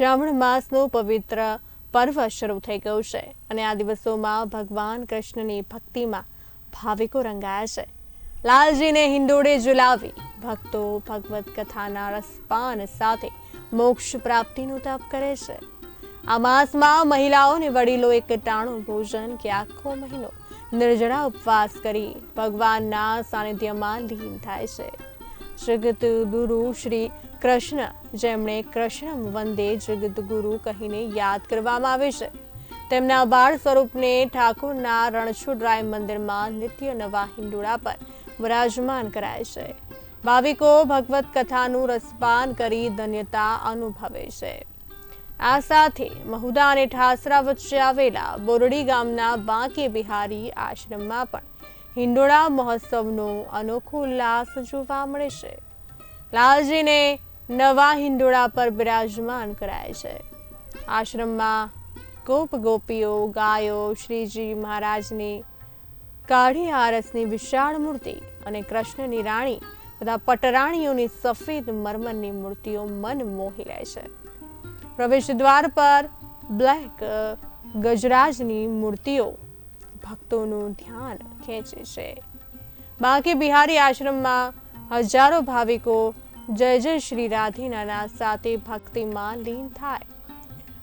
શ્રાવણ માસનું પવિત્ર પર્વ શરૂ થઈ ગયું છે અને આ દિવસોમાં ભગવાન કૃષ્ણની ભક્તિમાં ભાવિકો રંગાયા છે. લાલજીને હિંડોળે ઝુલાવી, ભક્તો ભગવત કથાના રસપાન સાથે મોક્ષ પ્રાપ્તિનું તપ કરે છે. આ માસમાં મહિલાઓને વડીલો એક ટાણું ભોજન કે આખો મહિનો નિર્જળા ઉપવાસ કરી ભગવાનના સાનિધ્યમાં લીન થાય છે. જગત ગુરુ શ્રી કૃષ્ણ, જેમણે કૃષ્ણ વંદે જગદગુરુ કહીને યાદ કરવામાં આવે છે. તેમના બાળ સ્વરૂપને ઠાકોરના રણછોડરાય મંદિરમાં નિત્ય નવા હિંડોળા પર વિરાજમાન કરાય છે. ભાવિકો ભગવત કથાનું રસપાન કરી ધન્યતા અનુભવે છે. આ સાથે મહુદા અને ઠાસરા વચ્ચે આવેલા બોરડી ગામના બાંકે બિહારી આશ્રમમાં પણ હિંડોળા મહોત્સવનો અનોખો ઉલ્લાસ જોવા મળે છે. લાલજીને નવા હિંડોળા પર બિરાજમાન કરાય છે. આશ્રમમાં ગોપ ગોપીઓ, ગાયો, શ્રીજી મહારાજની કાઢી આરસની વિશાળ મૂર્તિ અને કૃષ્ણની રાણી તથા પટરાણીઓની સફેદ મરમરની મૂર્તિઓ મન મોહી લે છે. પ્રવેશ દ્વાર પર બ્લેક ગજરાજની મૂર્તિઓ ભક્તોનું ધ્યાન ખેંચે છે. બાકી બિહારી આશ્રમમાં હજારો ભાવિકો જય જય શ્રી રાધિનાના સાથે ભક્તિમાં લીન થાય.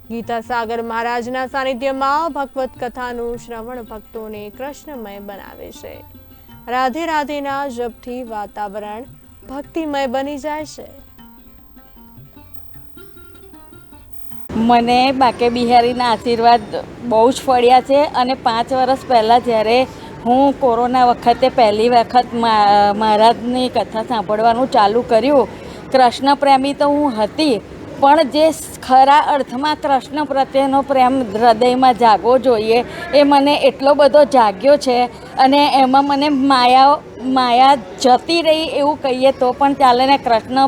ગીતા સાગર મહારાજના સાનિધ્યમાં ભગવત કથાનું શ્રવણ ભક્તોને કૃષ્ણમય બનાવે છે. રાધે રાધેના જપથી વાતાવરણ ભક્તિમય બની જાય છે. મને બાકે બિહારીના આશીર્વાદ બહુ જ ફળ્યા છે અને પાંચ વર્ષ પહેલાં જ્યારે હું કોરોના વખતે પહેલી વખત મહારાજની કથા સાંભળવાનું ચાલુ કર્યું કૃષ્ણ પ્રેમી તો હું હતી, પણ જે ખરા અર્થમાં કૃષ્ણ પ્રત્યેનો પ્રેમ હૃદયમાં જાગવો જોઈએ, એ મને એટલો બધો જાગ્યો છે અને એમાં મને માયા માયા જતી રહી એવું કહીએ તો પણ ચાલે ને કૃષ્ણ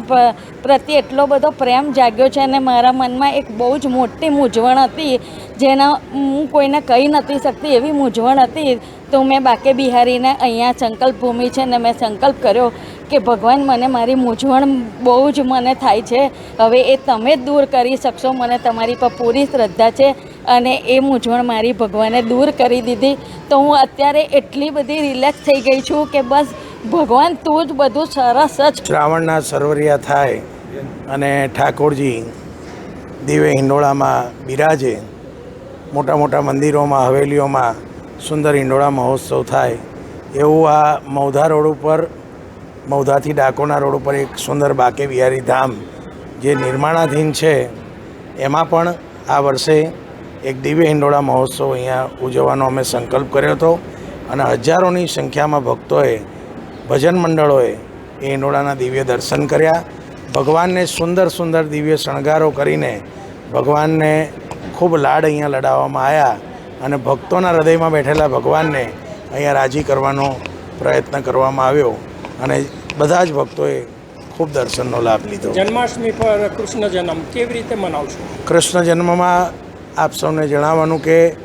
પ્રત્યે એટલો બધો પ્રેમ જાગ્યો છે અને મારા મનમાં એક બહુ જ મોટી મૂંઝવણ હતી, જેના હું કોઈને કહી નથી શકતી એવી મૂંઝવણ હતી, તો મેં બાકે બિહારીને અહીંયા સંકલ્પ ભૂમિ છે ને મેં સંકલ્પ કર્યો કે ભગવાન મને મારી મૂંઝવણ બહુ જ મને થાય છે. હવે એ તમે જ દૂર કરી શકશો. મને તમારી પર પૂરી શ્રદ્ધા છે અને એ મૂંઝવણ મારી ભગવાને દૂર કરી દીધી. તો હું અત્યારે એટલી બધી રિલેક્સ થઈ ગઈ છું કે બસ ભગવાન તું જ બધું સરસ જ શ્રાવણના સરવરિયા થાય અને ઠાકોરજી દિવે હિંડોળામાં બિરાજે. મોટા મોટા મંદિરોમાં, હવેલીઓમાં સુંદર હિંડોળા મહોત્સવ થાય. એવું આ મૌધા રોડ ઉપર મૌધાથી ડાકોરના રોડ ઉપર એક સુંદર બાકે બિહારી ધામ જે નિર્માણાધીન છે, એમાં પણ આ વર્ષે એક દિવ્ય હિંડોળા મહોત્સવ અહીંયા ઉજવવાનો અમે સંકલ્પ કર્યો હતો અને હજારોની સંખ્યામાં ભક્તોએ, ભજન મંડળોએ એ હિંડોળાના દિવ્ય દર્શન કર્યા. ભગવાનને સુંદર સુંદર દિવ્ય શણગારો કરીને ભગવાનને ખૂબ લાડ અહીંયા લડાવવામાં આવ્યા અને ભક્તોના હૃદયમાં બેઠેલા ભગવાનને અહીંયા રાજી કરવાનો પ્રયત્ન કરવામાં આવ્યો. અને બધા જ ભક્તોએ ખૂબ દર્શનનો લાભ લીધો. જન્માષ્ટમી પર કૃષ્ણ જન્મ કેવી રીતે મનાવશો? કૃષ્ણ જન્મમાં આપ સૌને જણાવવાનું કે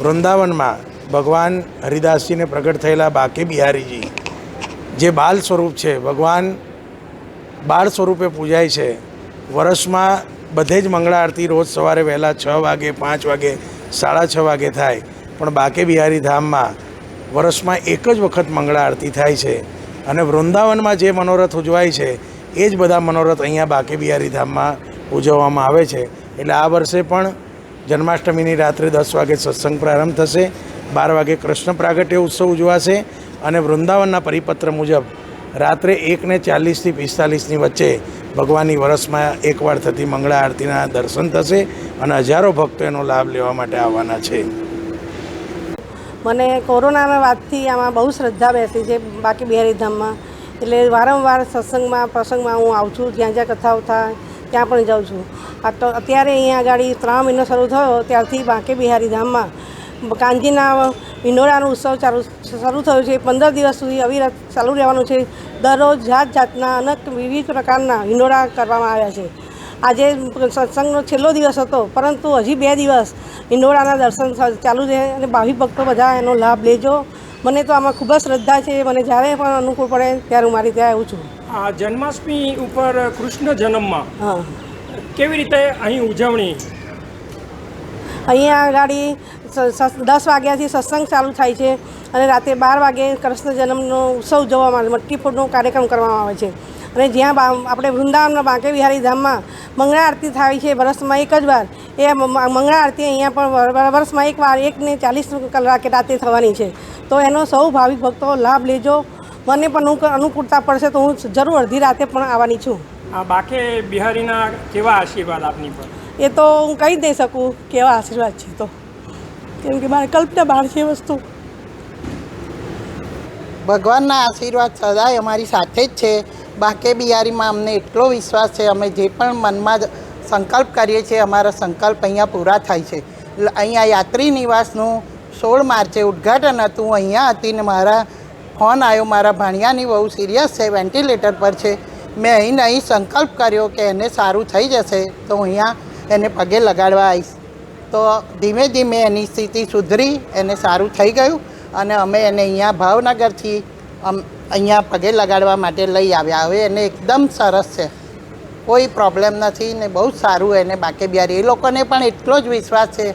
વૃંદાવનમાં ભગવાન હરિદાસજીને પ્રગટ થયેલા બાકે બિહારીજી જે બાલ સ્વરૂપ છે ભગવાન બાળ સ્વરૂપે પૂજાય છે વર્ષમાં બધે જ મંગળા આરતી રોજ સવારે વહેલા છ વાગે પાંચ વાગે સાડા છ વાગે થાય. પણ બાકે બિહારી ધામમાં વર્ષમાં એક જ વખત મંગળા આરતી થાય છે. અને વૃંદાવનમાં જે મનોરથ ઉજવાય છે, એ જ બધા મનોરથ અહીંયા બાકે બિહારી ધામમાં ઉજવવામાં આવે છે. એટલે આ વર્ષે પણ જન્માષ્ટમીની રાત્રે દસ વાગે સત્સંગ પ્રારંભ થશે, બાર વાગે કૃષ્ણ પ્રાગટ્ય ઉત્સવ ઉજવાશે અને વૃંદાવનના પરિપત્ર મુજબ રાત્રે એકને ચાલીસથી પિસ્તાલીસની વચ્ચે ભગવાનની વરસમાં એકવાર થતી મંગળા આરતીના દર્શન થશે અને હજારો ભક્તો એનો લાભ લેવા માટે આવવાના છે. મને કોરોનાના વાતથી આમાં બહુ શ્રદ્ધા બેસી છે બાકી બિહારી ધામમાં એટલે વારંવાર સત્સંગમાં, પ્રસંગમાં હું આવું છું, જ્યાં જ્યાં કથાઓ થાય, ત્યાં પણ જાઉં છું. આ તો અત્યારે અહીંયા આગળ ત્રણ મહિનો શરૂ થયો, ત્યારથી બાંકે બિહારી ધામમાં કાંજીના હિંડોળાનો ઉત્સવ ચાલુ, શરૂ થયો છે. પંદર દિવસ સુધી અવિરત ચાલુ રહેવાનું છે. દરરોજ જાત જાતના અનેક વિવિધ પ્રકારના હિંડોળા કરવામાં આવ્યા છે. આજે સત્સંગનો છેલ્લો દિવસ હતો પરંતુ હજી બે દિવસ હિંડોળાના દર્શન ચાલુ છે અને ભાવિક ભક્તો બધા એનો લાભ લેજો. મને તો આમાં ખૂબ જ શ્રદ્ધા છે મને જ્યારે પણ અનુકૂળ પડે ત્યારે હું મારી ત્યાં આવું છું. આ જન્માષ્ટમી ઉપર કૃષ્ણ જન્મમાં હા. કેવી રીતે અહીં ઉજવણી? અહીંયા ગાડી દસ વાગ્યાથી સત્સંગ ચાલુ થાય છે અને રાતે બાર વાગે કૃષ્ણ જન્મનો ઉત્સવ જોવામાં આવે મટકી ફોડનો કાર્યક્રમ કરવામાં આવે છે. અને જ્યાં બા- આપણે વૃંદાવનના બાંકે બિહારી ધામમાં મંગળા આરતી થાય છે વર્ષમાં એક જ વાર એ મંગળા આરતી અહીંયા પણ વર- વર- વર્ષમાં એક વાર એકને ચાલીસ કલાકે રાતે થવાની છે. તો એનો સૌ ભાવિક ભક્તો લાભ લેજો. મને પણ અનુ- અનુકૂળતા પડશે તો હું જરૂર અડધી રાતે પણ આવવાની છું. આ બાકે બિહારીના કેવા આશીર્વાદ આપની પર? એ તો હું કહી જ નહીં શકું કેવા આશીર્વાદ છે તો. કેમ કે મારે કલ્પના બહાર છે વસ્તુ. ભગવાનના આશીર્વાદ સદાય અમારી સાથે જ છે. બાકે બિહારીમાં અમને એટલો વિશ્વાસ છે, અમે જે પણ મનમાં સંકલ્પ કરીએ છીએ, અમારા સંકલ્પ અહીંયા પૂરા થાય છે. અહીંયા યાત્રી નિવાસનું સોળ માર્ચે ઉદ્ઘાટન હતું, અહીંયા હતી ને મારા ફોન આવ્યો, મારા ભાણિયાની બહુ સિરિયસ છે, વેન્ટિલેટર પર છે. મેં અહીં અહીં સંકલ્પ કર્યો કે એને સારું થઈ જશે, તો અહીંયા એને પગે લગાડવા આવીશ. તો ધીમે ધીમે એની સ્થિતિ સુધરી, એને સારું થઈ ગયું અને અમે એને અહીંયા ભાવનગરથી અહીંયા પગે લગાડવા માટે લઈ આવ્યા. હવે એને એકદમ સરસ છે. કોઈ પ્રોબ્લેમ નથી ને બહુ સારું એને બાકે બિહારી એ લોકોને પણ એટલો જ વિશ્વાસ છે.